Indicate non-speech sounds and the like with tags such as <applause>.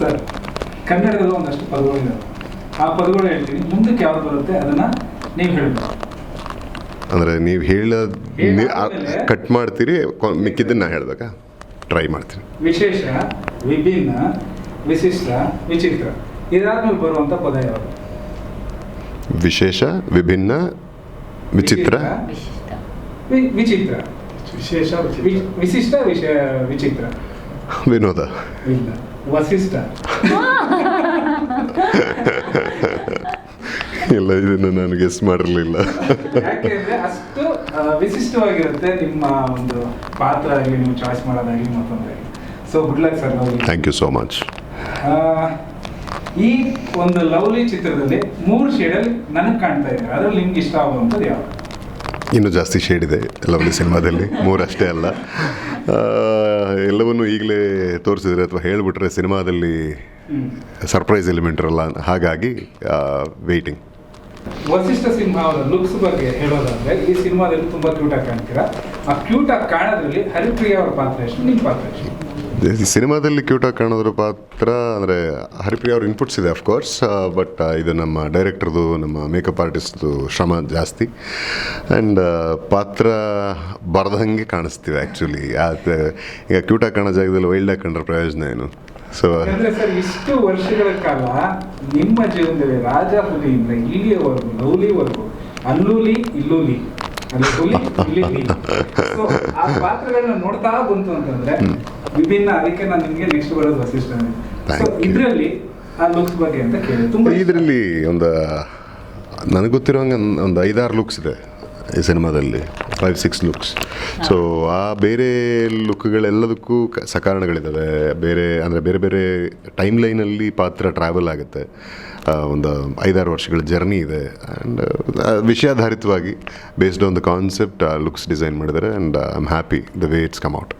Sir ಕನ್ನಡದಲ್ಲೂ ಒಂದಷ್ಟು ಪದಗಳಿದಾವೆ. ಆ ಪದಗಳು ಹೇಳ್ತೀನಿ. ಮುಂದಕ್ಕೆ ಯಾವ್ದು ಬರುತ್ತೆ ಅದನ್ನ ನೀವು ಹೇಳಬೇಕು. ಅಂದ್ರೆ ನೀವು ಹೇಳ ಕಟ್ ಮಾಡ್ತೀರಿ ಮಿಕ್ಕಿದ್ದನ್ನ ನಾ ಹೇಳ್ಬೇಕಾ? ಟ್ರೈ ಮಾಡ್ತೀನಿ. ವಿಶೇಷ ವಿಭಿನ್ನ ವಿಶಿಷ್ಟ ವಿಚಿತ್ರ. ಇದಾದ್ಮೇಲೆ ಬರುವಂತ ಪದ ಯಾವುದು? ವಿಶೇಷ ವಿಭಿನ್ನ ವಿಚಿತ್ರ? ವಿಚಿತ್ರ. ವಿಶೇಷ ವಿಶಿಷ್ಟ ವಿಷ ವಿಚಿತ್ರ. ವಿನೋದ. ಇಲ್ಲ ವಸಿಷ್ಠ <laughs> ಇಲ್ಲ ಇದನ್ನು ನಾನು ಗೆಸ್ ಮಾಡಿರಲಿಲ್ಲ. ಯಾಕೆಂದ್ರೆ ಅಷ್ಟು ವಿಶಿಷ್ಟವಾಗಿರುತ್ತೆ ನಿಮ್ಮ ಒಂದು ಪಾತ್ರ ಆಗಲಿ ನೀವು ಚಾಯ್ಸ್ ಮಾಡೋದಾಗಲಿ ಮತ್ತೊಂದಾಗಲಿ. So good luck sir thank you so much ಈ ಒಂದು ಲವ್ಲಿ ಚಿತ್ರದಲ್ಲಿ ಮೂರು ಶೇಡಲ್ಲಿ ನನಗೆ ಕಾಣ್ತಾ ಇದೆ. ಅದ್ರಲ್ಲಿ ನಿಮ್ಗೆ ಇಷ್ಟ ಆಗುವಂಥದ್ದು ಯಾವುದು? ಇನ್ನೂ ಜಾಸ್ತಿ ಶೇಡ್ ಇದೆ ಲವ್ಲಿ ಸಿನಿಮಾದಲ್ಲಿ. ಮೂರಷ್ಟೇ ಅಲ್ಲ. ಎಲ್ಲವನ್ನು ಈಗಲೇ ತೋರಿಸಿದ್ರೆ ಅಥವಾ ಹೇಳಿಬಿಟ್ರೆ ಸಿನಿಮಾದಲ್ಲಿ ಸರ್ಪ್ರೈಸ್ ಎಲಿಮೆಂಟ್ ಇರಲ್ಲ. ಹಾಗಾಗಿ ವೆಯ್ಟಿಂಗ್ ವಸಿಷ್ಠ ಸಿಂಹ ಲುಕ್ಸ್ ಬಗ್ಗೆ ಹೇಳೋದಾದ್ರೆ, ಈ ಸಿನಿಮಾದಲ್ಲಿ ತುಂಬಾ ಕ್ಯೂಟ್ ಆಗಿ ಕಾಣ್ತೀರಾ? ಆ ಕ್ಯೂಟ್ ಆಗಿ ಕಾಣೋದ್ರಲ್ಲಿ ಹರಿಪ್ರಿಯ ಅವರ ಪಾತ್ರ ಎಷ್ಟು? ನಿಮ್ಮ ಪಾತ್ರ ಎಷ್ಟು? ಸಿನಿಮಾದಲ್ಲಿ ಕ್ಯೂಟಾಗಿ ಕಾಣೋದ್ರ ಪಾತ್ರ ಅಂದರೆ ಹರಿಪ್ರಿಯ ಅವ್ರ ಇನ್ಪುಟ್ಸ್ ಇದೆ ಅಫ್ಕೋರ್ಸ್ ಬಟ್ ಇದು ನಮ್ಮ ಡೈರೆಕ್ಟರ್ದು ನಮ್ಮ ಮೇಕಪ್ ಆರ್ಟಿಸ್ಟ್ದು ಶ್ರಮ ಜಾಸ್ತಿ. ಆ್ಯಂಡ್ ಪಾತ್ರ ಬರ್ದಂಗೆ ಕಾಣಿಸ್ತೀವಿ ಆ್ಯಕ್ಚುಲಿ ಈಗ ಕ್ಯೂಟಾಗಿ ಕಾಣೋ ಜಾಗದಲ್ಲಿ ವೈಲ್ಡ್ ವೈಲ್ಡಾಗಿ ಕಂಡ್ರೆ ಪ್ರಯೋಜನ ಏನು? ಸೊ ಸರ್, ಇಷ್ಟು ವರ್ಷಗಳ ಕಾಲ ನಿಮ್ಮ ಜೀವನದಲ್ಲಿ ರಾಜ ಹುಲಿಯಿಂದ ಇಲ್ಲಿಯವರೆಗೂ ಲವ್ಲಿವರೆಗೂ ಅಲ್ಲೂಲಿ, ಇಲ್ಲೂಲಿ ಅಲ್ಲಿ ಹುಲಿ ಇಲ್ಲಿ ಹುಲಿ. So, ಆ ಪಾತ್ರಗಳನ್ನ ನೋಡ್ತಾ ಬಂತು ಅಂತಂದ್ರೆ ವಿಭಿನ್ನ ಅದಕ್ಕೆ ನಾನು ನಿಮಗೆ ನೆಕ್ಸ್ಟ್ ಬರೋದು ವಸಿಷ್ಠ ಸೊ Thank ಇದ್ರಲ್ಲಿ ಆ ಲುಕ್ಸ್ ಬಗ್ಗೆ ಅಂತ ಕೇಳಿ. ತುಂಬಾ ಇದರಲ್ಲಿ ಒಂದು ನನಗೆ ಗೊತ್ತಿರೋ ಹಂಗೆ ಒಂದು ಐದಾರು ಲುಕ್ಸ್ ಇದೆ ಈ ಸಿನಿಮಾದಲ್ಲಿ. ಫೈವ್ ಸಿಕ್ಸ್ ಲುಕ್ಸ್ ಸೊ ಆ ಬೇರೆ ಲುಕ್ಗಳೆಲ್ಲದಕ್ಕೂ ಕ- ಸಕಾರಣಗಳಿದ್ದಾವೆ. ಬೇರೆ ಅಂದರೆ ಬೇರೆ ಬೇರೆ ಟೈಮ್ ಲೈನಲ್ಲಿ ಪಾತ್ರ ಟ್ರಾವೆಲ್ ಆಗುತ್ತೆ. ಆ, ಒಂದು ಐದಾರು ವರ್ಷಗಳ ಜರ್ನಿ ಇದೆ. And ವಿಷಯಾಧಾರಿತವಾಗಿ based on the concept looks design ಮಾಡಿದ್ದಾರೆ. And I am happy the way it's come out